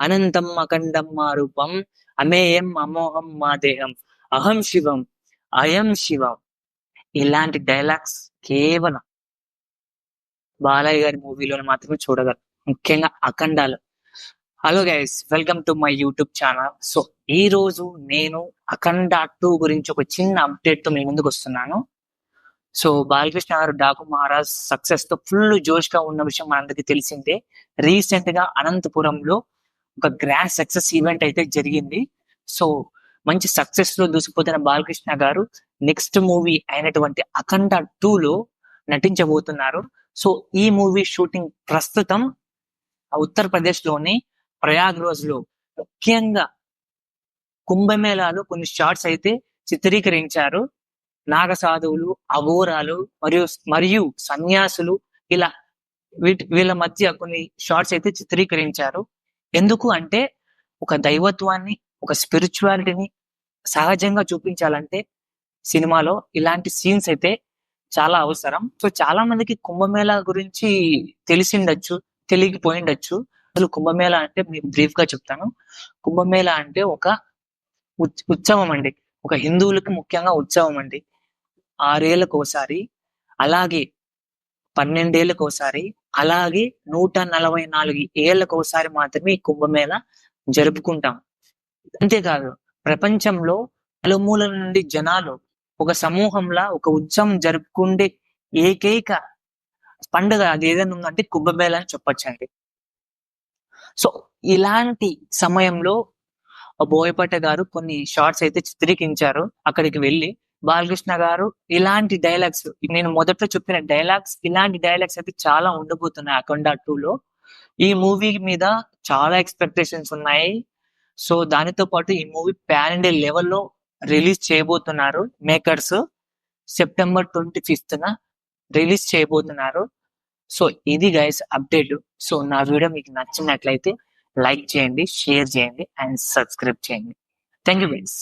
అనంతం అఖండం మా రూపం అమేయం అమోహం మా దేహం అహం శివం అయం శివం. ఇలాంటి డైలాగ్స్ కేవలం బాలయ్య గారి మూవీలోనే మాత్రమే చూడగలరు ముఖ్యంగా అఖండాలు. Hello guys welcome to my YouTube channel so ఈ రోజు నేను అఖండ టూ గురించి ఒక చిన్న అప్డేట్తో మీ ముందుకు వస్తున్నాను. సో బాలకృష్ణ గారు డాకు మహారాజ్ సక్సెస్తో ఫుల్ జోష్గా ఉన్న విషయం మనందరికీ తెలిసిందే. రీసెంట్గా అనంతపురంలో ఒక గ్రాండ్ సక్సెస్ ఈవెంట్ అయితే జరిగింది. సో మంచి సక్సెస్లో దూసిపోతున్న బాలకృష్ణ గారు నెక్స్ట్ మూవీ అయినటువంటి అఖండ టూ లో నటించబోతున్నారు. సో ఈ మూవీ షూటింగ్ ప్రస్తుతం ఉత్తరప్రదేశ్లోని ప్రయాగ్రాజ్లో ముఖ్యంగా కుంభమేళాలో కొన్ని షార్ట్స్ అయితే చిత్రీకరించారు. నాగ సాధువులు అఘోరాలు మరియు మరియు సన్యాసులు ఇలా వీటి వీళ్ళ మధ్య కొన్ని షార్ట్స్ అయితే చిత్రీకరించారు. ఎందుకు అంటే ఒక దైవత్వాన్ని ఒక స్పిరిచువాలిటీని సహజంగా చూపించాలంటే సినిమాలో ఇలాంటి సీన్స్ అయితే చాలా అవసరం. సో చాలా మందికి కుంభమేళా గురించి తెలిసిండొచ్చు తెలియకపోయిండొచ్చు. అసలు కుంభమేళా అంటే మీకు బ్రీఫ్గా చెప్తాను. కుంభమేళా అంటే ఒక ఉత్- ఉత్సవం అండి. ఒక హిందువులకి ముఖ్యంగా ఉత్సవం అండి. ఆరేళ్ళకు ఒకసారి అలాగే పన్నెండేళ్ళకు ఒకసారి అలాగే నూట నలభై నాలుగు ఏళ్ళకు ఒకసారి మాత్రమే ఈ కుంభమేళ జరుపుకుంటాం. అంతేకాదు ప్రపంచంలో నలుమూలల నుండి జనాలు ఒక సమూహంలా ఒక ఉత్సవం జరుపుకుండే ఏకైక పండుగ అది ఏదైనా ఉందంటే కుంభమేళ అని చెప్పొచ్చండి సో ఇలాంటి సమయంలో బోయపట్ట గారు కొన్ని షార్ట్స్ అయితే చిత్రీకరించారు. అక్కడికి వెళ్ళి బాలకృష్ణ గారు ఇలాంటి డైలాగ్స్ నేను మొదట్లో చెప్పిన డైలాగ్స్ ఇలాంటి డైలాగ్స్ అయితే చాలా ఉండబోతున్నాయి అఖండ టూ లో ఈ మూవీ మీద చాలా ఎక్స్పెక్టేషన్స్ ఉన్నాయి. సో దానితో పాటు ఈ మూవీ ప్యాన్ ఇండియా లెవెల్లో రిలీజ్ చేయబోతున్నారు మేకర్స్ సెప్టెంబర్ ట్వంటీ ఫిఫ్త్ న రిలీజ్ చేయబోతున్నారు. సో ఇది గైస్ అప్డేట్ సో నా వీడియో మీకు నచ్చినట్లయితే లైక్ చేయండి షేర్ చేయండి అండ్ సబ్స్క్రైబ్ చేయండి. Thank you guys